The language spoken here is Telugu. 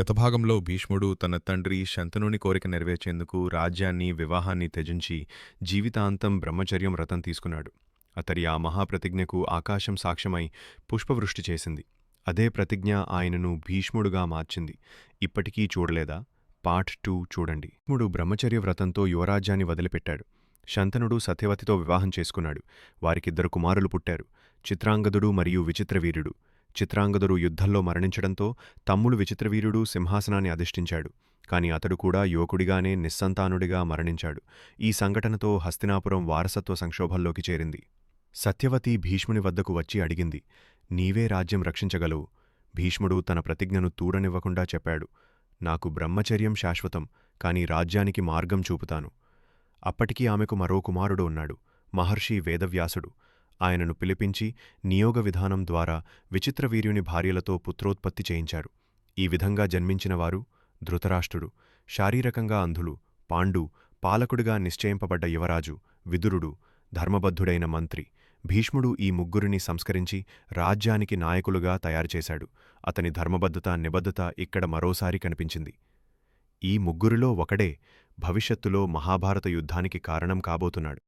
గతభాగంలో భీష్ముడు తన తండ్రి శంతనుని కోరిక నెరవేర్చేందుకు రాజ్యాన్ని వివాహాన్ని త్యజించి జీవితాంతం బ్రహ్మచర్యం వ్రతం తీసుకున్నాడు. అతడి ఆ మహాప్రతిజ్ఞకు ఆకాశం సాక్ష్యమై పుష్పవృష్టి చేసింది. అదే ప్రతిజ్ఞ ఆయనను భీష్ముడుగా మార్చింది. ఇప్పటికీ చూడలేదా? పార్ట్ టూ చూడండి. భీష్ముడు బ్రహ్మచర్య వ్రతంతో యువరాజ్యాన్ని వదిలిపెట్టాడు. శంతనుడు సత్యవతితో వివాహం చేసుకున్నాడు. వారికిద్దరు కుమారులు పుట్టారు. చిత్రాంగదుడు మరియు విచిత్రవీరుడు. చిత్రాంగదుడు యుద్ధంలో మరణించడంతో తమ్ముడు విచిత్రవీరుడు సింహాసనాన్ని అధిష్ఠించాడు. కాని అతడు కూడా యువకుడిగానే నిస్సంతానుడిగా మరణించాడు. ఈ సంఘటనతో హస్తినాపురం వారసత్వ సంక్షోభంలోకి చేరింది. సత్యవతి భీష్ముని వద్దకు వచ్చి అడిగింది నీవే రాజ్యం రక్షించగలవు. భీష్ముడు తన ప్రతిజ్ఞను తూడనివ్వకుండా చెప్పాడు. నాకు బ్రహ్మచర్యం శాశ్వతం కాని రాజ్యానికి మార్గం చూపుతాను. అప్పటికి ఆమెకు మరో కుమారుడు ఉన్నాడు. మహర్షి వేదవ్యాసుడు. ఆయనను పిలిపించి నియోగ విధానం ద్వారా విచిత్రవీర్యుని భార్యలతో పుత్రోత్పత్తి చేయించారు ఈ విధంగా జన్మించినవారు ధృతరాష్ట్రుడు శారీరకంగా అంధులు పాండు పాలకుడిగా నిశ్చయింపబడ్డ యువరాజు విదురుడు ధర్మబద్ధుడైన మంత్రి. భీష్ముడు ఈ ముగ్గురిని సంస్కరించి రాజ్యానికి నాయకులుగా తయారుచేశాడు అతని ధర్మబద్ధత నిబద్ధత ఇక్కడ మరోసారి కనిపించింది. ఈ ముగ్గురిలో ఒకడే భవిష్యత్తులో మహాభారత యుద్ధానికి కారణం కాబోతున్నాడు.